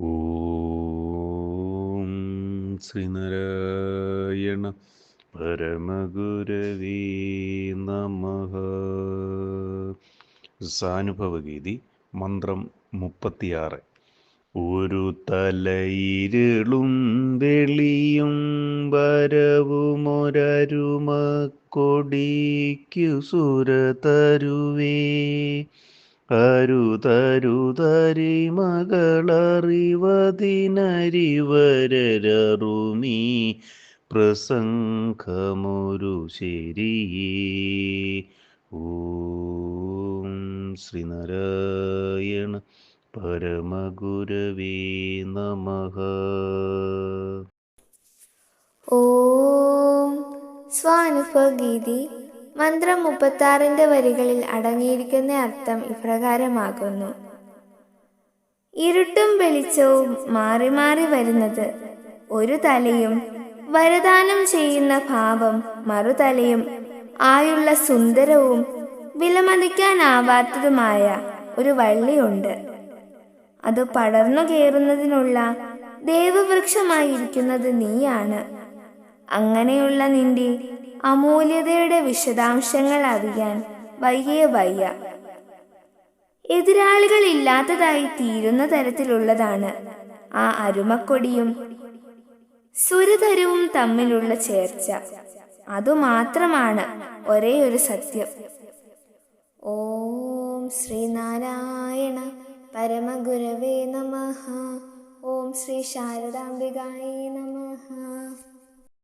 ഓം ശ്രീനാരായണ പരമഗുരവീ നമ. സാനുഭവഗീതി മന്ത്രം മുപ്പത്തിയാറ്. ഒരു തലയിരുളും വെളിയും വരവുമൊരരുമക്കൊടിക്കു സുരതരുവേ അരുതരുതരി മകളറിവതിനരിവരരുമീ പ്രസംഗമൊരു ശരിയേ ഓം ശ്രീനാരായണ പരമഗുരവേ നമഃ. ഓം സ്വാനുഭവഗീതി മന്ത്രം മുപ്പത്താറിന്റെ വരികളിൽ അടങ്ങിയിരിക്കുന്ന അർത്ഥം ഇപ്രകാരമാകുന്നു. ഇരുട്ടും വെളിച്ചവും മാറി മാറി വരുന്നത് ഒരു തലയും വരദാനം ചെയ്യുന്ന ഭാവം മറുതലയും ആയുള്ള സുന്ദരവും വിലമതിക്കാനാവാത്തതുമായ ഒരു വള്ളിയുണ്ട്. അത് പടർന്നു കയറുന്നതിനുള്ള ദേവവൃക്ഷമായിരിക്കുന്നത് നീയാണ്. അങ്ങനെയുള്ള നിന്റെ അമൂല്യതയുടെ വിശദാംശങ്ങൾ അറിയാൻ വയ്യേ വയ്യ. എതിരാളികൾ ഇല്ലാത്തതായി തീരുന്ന തരത്തിലുള്ളതാണ് ആ അരുമക്കൊടിയും സുരതരവും തമ്മിലുള്ള ചേർച്ച. അതുമാത്രമാണ് ഒരേ ഒരു സത്യം. ഓം ശ്രീനാരായണ പരമഗുരവേ നമ. ഓം ശ്രീ ശാരദാംബികായേ നമഃ.